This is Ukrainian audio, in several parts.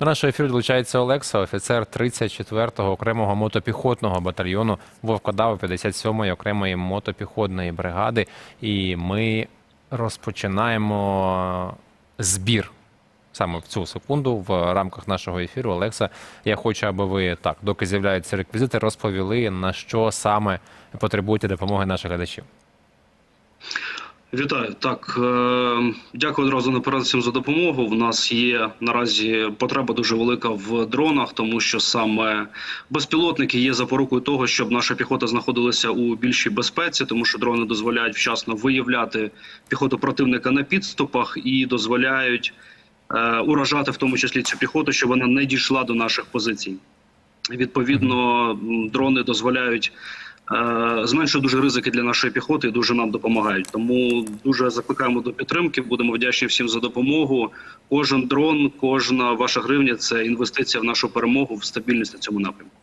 До нашого ефіру долучається Олекса, офіцер 34-го окремого мотопіхотного батальйону Вовкодава 57-ї окремої мотопіхотної бригади. І ми розпочинаємо збір саме в цю секунду в рамках нашого ефіру. Олекса, я хочу, аби ви так, доки з'являються реквізити, розповіли на що саме потребуєте допомоги наших глядачів. Вітаю. Так, е, дякую одразу наперед всім за допомогу. В нас є наразі потреба дуже велика в дронах, тому що саме безпілотники є запорукою того, щоб наша піхота знаходилася у більшій безпеці, тому що дрони дозволяють вчасно виявляти піхоту противника на підступах і дозволяють е, уражати в тому числі цю піхоту, щоб вона не дійшла до наших позицій. Відповідно, дрони дозволяють е, зменшують дуже ризики для нашої піхоти і дуже нам допомагають. Тому дуже закликаємо до підтримки. Будемо вдячні всім за допомогу. Кожен дрон, кожна ваша гривня це інвестиція в нашу перемогу, в стабільність на цьому напрямку.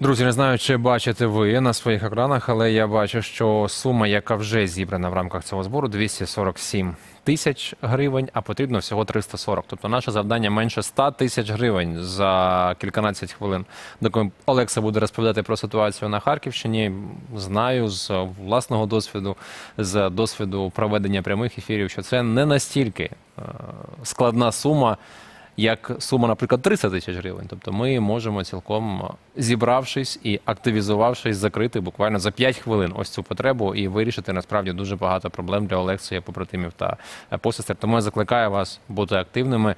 Друзі, не знаю, чи бачите ви на своїх екранах, але я бачу, що сума, яка вже зібрана в рамках цього збору, 247 тисяч гривень, а потрібно всього 340. Тобто наше завдання менше 100 тисяч гривень за кільканадцять хвилин. Доки Олекса буде розповідати про ситуацію на Харківщині, знаю з власного досвіду, з досвіду проведення прямих ефірів, що це не настільки е, складна сума як сума, наприклад, 300 тисяч гривень. Тобто ми можемо цілком зібравшись і активізувавшись, закрити буквально за 5 хвилин ось цю потребу і вирішити насправді дуже багато проблем для Олексія, побратимів та е, посестер. Тому я закликаю вас бути активними.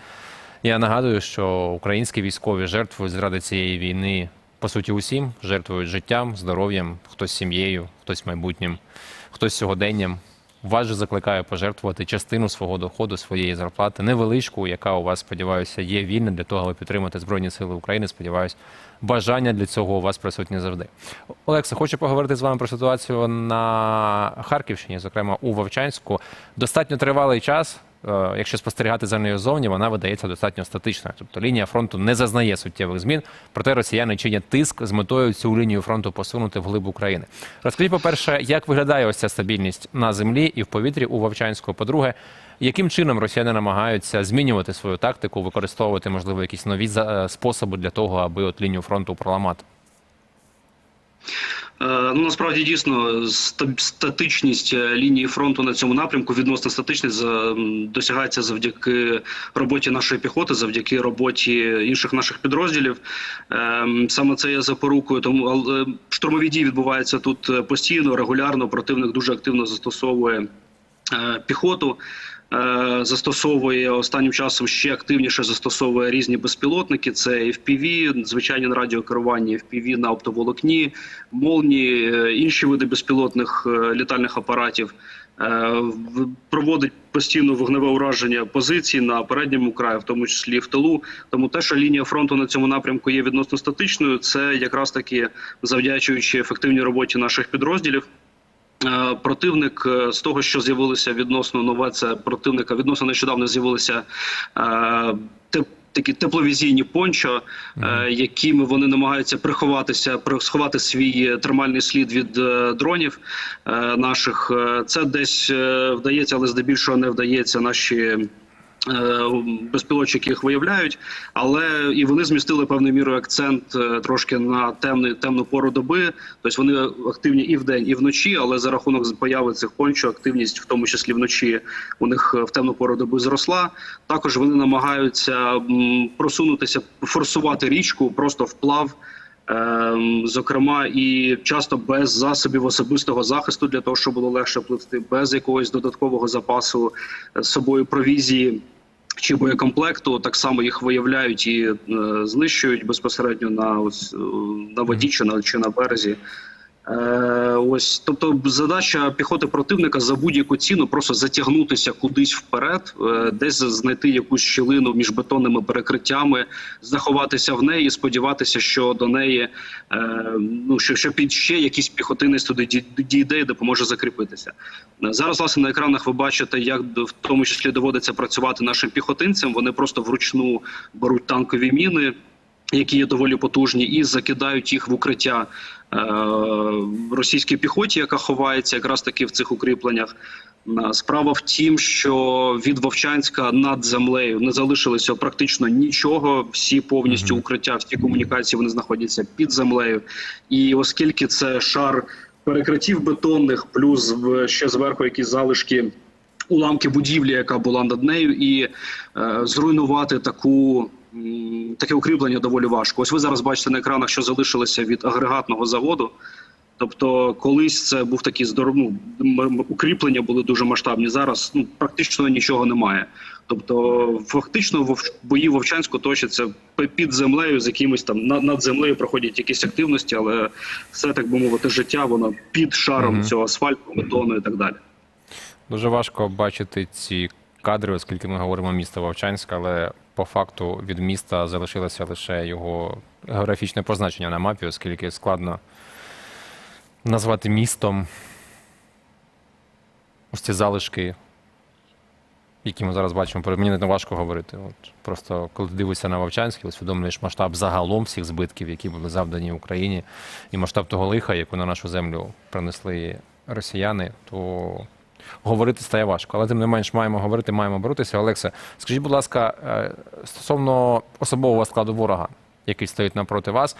Я нагадую, що українські військові жертвують заради цієї війни. По суті, усім жертвують життям, здоров'ям, хтось сім'єю, хтось майбутнім, хтось сьогоденням. Вас же закликаю пожертвувати частину свого доходу, своєї зарплати, невеличку, яка у вас, сподіваюся, є вільна для того, аби підтримати Збройні Сили України. Сподіваюсь, бажання для цього у вас присутні завжди. Олекса, хочу поговорити з вами про ситуацію на Харківщині, зокрема у Вовчанську. Достатньо тривалий час. Е, Якщо спостерігати за нею зовні, вона видається достатньо статичною. Тобто лінія фронту не зазнає суттєвих змін. Проте росіяни чинять тиск з метою цю лінію фронту посунути вглиб України. Розкажіть, по-перше, як виглядає ось ця стабільність на землі і в повітрі у Вовчанську? По-друге, яким чином росіяни намагаються змінювати свою тактику, використовувати можливо якісь нові е, способи для того, аби от лінію фронту проламати? Е, Ну насправді дійсно ста- статичність е, лінії фронту на цьому напрямку відносно статичність досягається завдяки роботі нашої піхоти, завдяки роботі інших наших підрозділів. Ем, Саме це є запорукою. Тому штурмові дії відбуваються тут е, постійно, регулярно. Противник дуже активно застосовує е, піхоту. Е, Застосовує останнім часом ще активніше застосовує різні безпілотники. Це FPV, звичайні на радіокеруванні, FPV на оптоволокні, молні, е, інші види безпілотних е, літальних апаратів. Проводить постійно вогневе ураження позицій на передньому краї, в тому числі в тилу. Тому те, що лінія фронту на цьому напрямку є відносно статичною, це якраз таки завдячуючи ефективній роботі наших підрозділів. Е, Противник е, з того, що з'явилося відносно нове, це противника відносно нещодавно з'явилися е, такі тепловізійні пончо, е, якими вони намагаються приховатися, при- сховати свій термальний слід від е, дронів е, наших. Це десь е, вдається, але здебільшого не вдається наші. Е, Безпілотчики їх виявляють, але і вони змістили певною мірою акцент е, трошки на темний темну пору доби. Тобто вони активні і вдень, і вночі, але за рахунок появи цих пончо активність, в тому числі вночі, у них е, в темну пору доби зросла. Також вони намагаються просунутися, форсувати річку просто вплав. Ем, Зокрема, і часто без засобів особистого захисту для того, щоб було легше пливти, без якогось додаткового запасу з собою провізії чи боєкомплекту, так само їх виявляють і е, знищують безпосередньо на ось е, на воді чи на чи на березі. Е, ось, тобто, задача піхоти противника за будь-яку ціну просто затягнутися кудись вперед, е, десь знайти якусь щілину між бетонними перекриттями, заховатися в неї, сподіватися, що до неї е, ну що, що під ще якийсь піхотинець туди ді- дійде і допоможе закріпитися. Зараз власне на екранах ви бачите, як в тому числі доводиться працювати нашим піхотинцям. Вони просто вручну беруть танкові міни які є доволі потужні, і закидають їх в укриття російській піхоті, яка ховається якраз таки в цих укріпленнях. Е, Справа в тім, що від Вовчанська над землею не залишилося практично нічого. Всі повністю укриття, всі комунікації вони знаходяться під землею. І оскільки це шар перекриттів бетонних, плюс ще зверху якісь залишки уламки будівлі, яка була над нею, і е, зруйнувати таку. Таке укріплення доволі важко. Ось ви зараз бачите на екранах, що залишилося від агрегатного заводу. Тобто, колись це був такий здоров... ну, м- м- укріплення були дуже масштабні. Зараз ну практично нічого немає. Тобто, фактично, вов... бої Вовчанську точаться під землею з якимось там над, землею проходять якісь активності, але все так би мовити, життя воно під шаром Мгм. цього асфальту, бетону і так далі. Дуже важко бачити ці кадри, оскільки ми говоримо місто Вовчанськ, але по факту від міста залишилося лише його географічне позначення на мапі, оскільки складно назвати містом ось ці залишки, які ми зараз бачимо. Мені не важко говорити. От просто коли дивишся на Вовчанськ усвідомлюєш масштаб загалом всіх збитків, які були завдані Україні, і масштаб того лиха, яку на нашу землю принесли росіяни, то говорити стає важко. Але тим не менш маємо говорити, маємо боротися. Олекса, скажіть, будь ласка, е, стосовно особового складу ворога, який стоїть напроти вас,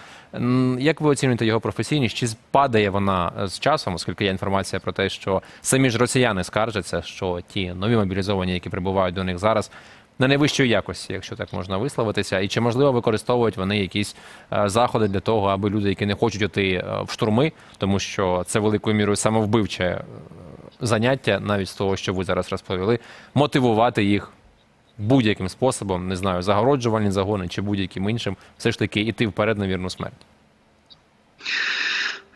як ви оцінюєте його професійність? Чи падає вона з часом, оскільки є інформація про те, що самі ж росіяни скаржаться, що ті нові мобілізовані, які прибувають до них зараз. На найвищої якості, якщо так можна висловитися, і чи можливо використовують вони якісь е, заходи для того, аби люди, які не хочуть йти е, в штурми, тому що це великою мірою самовбивче е, заняття, навіть з того, що ви зараз розповіли, мотивувати їх будь-яким способом, не знаю, загороджувальні загони чи будь-яким іншим, все ж таки йти вперед на вірну смерть.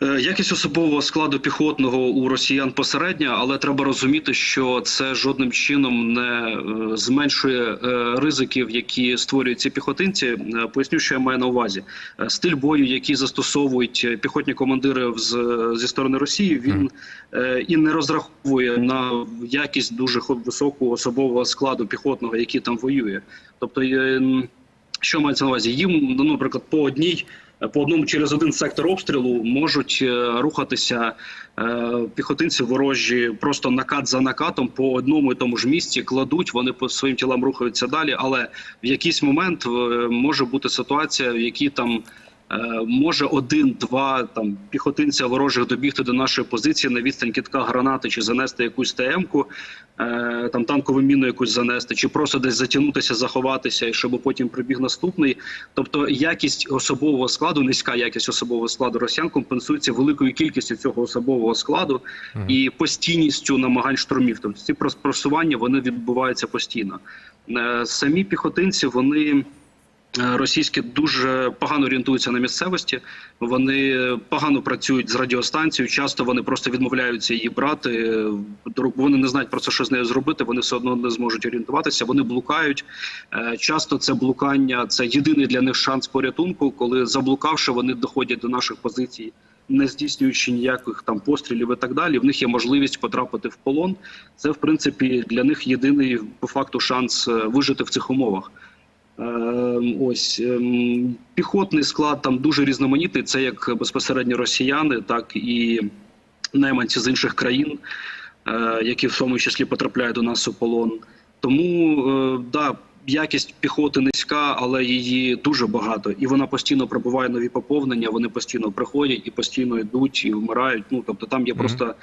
Е, Якість особового складу піхотного у росіян посередня, але треба розуміти, що це жодним чином не е, зменшує е, ризиків, які створюють ці піхотинці. Поясню, що я маю на увазі. Стиль бою, який застосовують піхотні командири зі сторони Росії, він і не розраховує на якість дуже високого особового складу піхотного, який там воює. Тобто, що мається на увазі? Їм, ну, наприклад, по одній по одному через один сектор обстрілу можуть е, рухатися е, піхотинці ворожі просто накат за накатом по одному і тому ж місці кладуть. Вони по своїм тілам рухаються далі. Але в якийсь момент е, може бути ситуація, в якій там. Е, Може один-два там піхотинця ворожих добігти до нашої позиції на відстань кітка гранати чи занести якусь ТМ-ку, е, там танкову міну якусь занести, чи просто десь затягнутися, заховатися, і щоб потім прибіг наступний. Тобто якість особового складу, низька якість особового складу росіян компенсується великою кількістю цього особового складу Мгм. і постійністю намагань штурмів. Тобто ці прос- просування вони відбуваються постійно. Е, Самі піхотинці вони. Е, Російські дуже погано орієнтуються на місцевості. Вони погано працюють з радіостанцією. Часто вони просто відмовляються її брати. е. Вони не знають про це, що з нею зробити. Вони все одно не зможуть орієнтуватися. Вони блукають. Е, Часто це блукання це єдиний для них шанс порятунку, коли заблукавши, вони доходять до наших позицій, не здійснюючи ніяких там пострілів і так далі. В них є можливість потрапити в полон. Це в принципі для них єдиний по факту шанс вижити в цих умовах. Е, Ось ем, піхотний склад там дуже різноманітний. Це як безпосередньо росіяни, так і найманці з інших країн, е, які в тому числі потрапляють до нас у полон. Тому е, да, якість піхоти низька, але її дуже багато, і вона постійно пробуває нові поповнення. Вони постійно приходять і постійно йдуть і вмирають. Ну тобто, там є Мгм. просто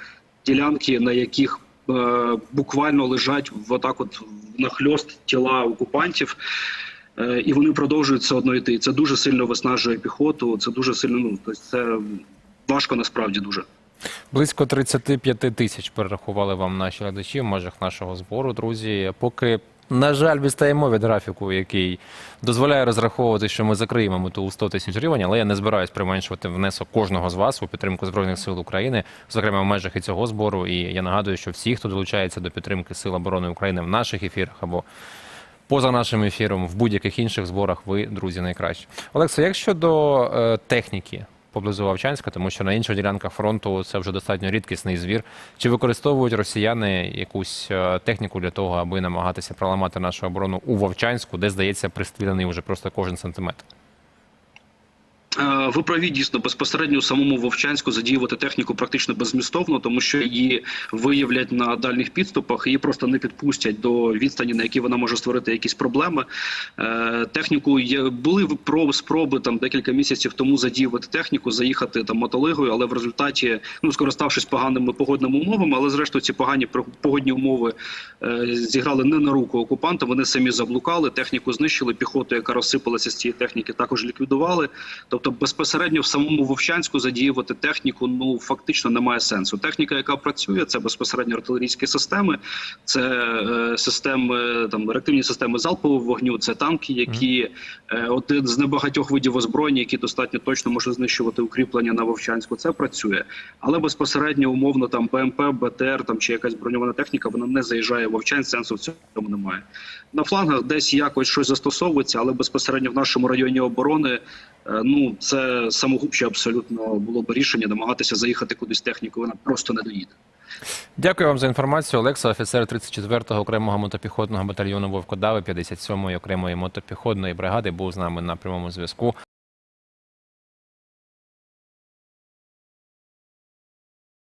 ділянки, на яких е, буквально лежать в отак, от нахльост тіла окупантів. Е, І вони продовжують все одно йти. Це дуже сильно виснажує піхоту. Це дуже сильно. Ну тобто це важко насправді дуже. Близько 35 тисяч перерахували вам наші глядачі в межах нашого збору, друзі. Поки, на жаль, відстаємо від графіку, який дозволяє розраховувати, що ми закриємо мету у 100 тисяч гривень, але я не збираюсь применшувати внесок кожного з вас у підтримку Збройних сил України, зокрема в межах і цього збору. І я нагадую, що всі, хто долучається до підтримки Сил оборони України в наших ефірах або поза нашим ефіром, в будь-яких інших зборах, ви, друзі, найкращі. Олекса, як щодо е, техніки поблизу Вовчанська, тому що на інших ділянках фронту це вже достатньо рідкісний звір. Чи використовують росіяни якусь е, техніку для того, аби намагатися проламати нашу оборону у Вовчанську, де здається пристріляний уже просто кожен сантиметр? Е, Ви праві дійсно безпосередньо самому Вовчанську задіювати техніку практично беззмістовно, тому що її виявлять на дальніх підступах, її просто не підпустять до відстані, на якій вона може створити якісь проблеми. Е, Техніку були про- спроби там декілька місяців тому задіювати техніку, заїхати там мотолигою, але в результаті, ну скориставшись поганими погодними умовами, але зрештою ці погані погодні умови е, зіграли не на руку окупантам. Вони самі заблукали, техніку знищили, піхоту, яка розсипалася з цієї техніки, також ліквідували. Тобто безпосередньо в самому Вовчанську задіювати техніку ну фактично немає сенсу. Техніка, яка працює, це безпосередньо артилерійські системи, це е, системи там реактивні системи залпового вогню, це танки, які е, один з небагатьох видів озброєння, які достатньо точно може знищувати укріплення на Вовчанську. Це працює, але безпосередньо умовно там БМП, БТР там чи якась броньована техніка, вона не заїжджає в Вовчанськ, сенсу в цьому немає. На флангах десь якось щось застосовується, але безпосередньо в нашому районі оборони. Е, Ну, це самогубче абсолютно було б рішення намагатися заїхати кудись техніку. вона просто не доїде. Дякую вам за інформацію. Олекса, офіцер 34-го окремого мотопіхотного батальйону Вовкодави 57-ї окремої мотопіхотної бригади, був з нами на прямому зв'язку.